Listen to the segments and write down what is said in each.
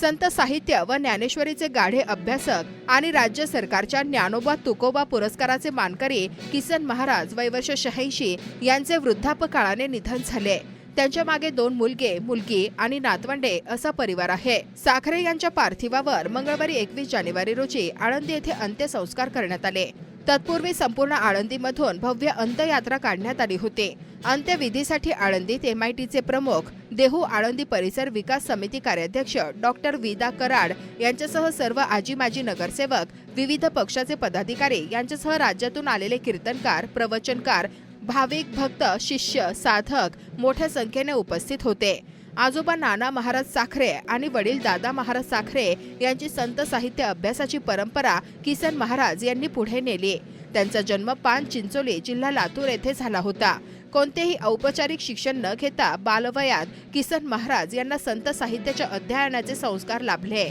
संत साहित्य व ज्ञानेश्वरीचे गाढे अभ्यासक आणि राज्य सरकारच्या ज्ञानोबा तुकोबा पुरस्काराचे मानकरी किसन महाराज वयवर्ष शहाऐंशी यांचे वृद्धापकाळाने निधन झाले. त्यांच्या मागे दोन मुलगे मुलगी आणि नातवंडे असा परिवार आहे. साखरे यांच्या पार्थिवावर मंगळवारी एकवीस जानेवारी रोजी आळंदी येथे अंत्यसंस्कार करण्यात आले. तत्पूर्वी संपूर्ण आळंदीमधून भव्य अंत्ययात्रा काढण्यात आली होती. अंत्यविधीसाठी आळंदीत एमआयटीचे प्रमुख देहू आळंदी परिसर विकास समिती कार्याध्यक्ष डॉक्टर विदा कराड यांच्यासह सर्व आजी माजी नगरसेवक विविध पक्षाचे पदाधिकारी यांच्यासह राज्यातून आलेले कीर्तनकार प्रवचनकार भाविक भक्त शिष्य साधक मोठ्या संख्येने उपस्थित होते. आजोबा नाना महाराज साखरे आणि वडील दादा महाराज साखरे यांची संत साहित्य अभ्यासाची परंपरा किसन महाराज यांनी पुढे नेली. त्यांचा जन्म पान चिंचोली जिल्हा लातूर येथे झाला होता. कोणतेही औपचारिक शिक्षण न घेता बालवयात किसन महाराज यांना संत साहित्याच्या अध्ययनाचे संस्कार लाभले.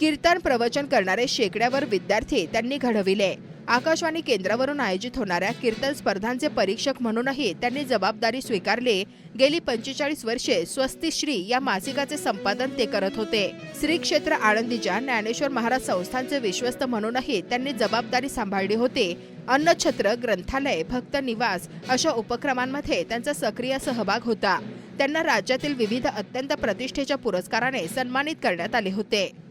कीर्तन प्रवचन करणारे शेकड्यावर विद्यार्थी त्यांनी घडविले. आकाशवाणी केंद्रावरून आयोजित होणाऱ्या कीर्तन स्पर्धांचे परीक्षक म्हणूनही त्यांनी जबाबदारी स्वीकारली. गेली पंचेचाळीस वर्षे स्वस्ती श्री या मासिकाचे संपादन ते करत होते. श्री क्षेत्र आळंदीच्या ज्ञानेश्वर महाराज संस्थांचे विश्वस्त म्हणूनही त्यांनी जबाबदारी सांभाळली होती. अन्नछत्र ग्रंथालय भक्त निवास अशा उपक्रमांमध्ये त्यांचा सक्रिय सहभाग होता. त्यांना राज्यातील विविध अत्यंत प्रतिष्ठेच्या पुरस्काराने सन्मानित करण्यात आले होते.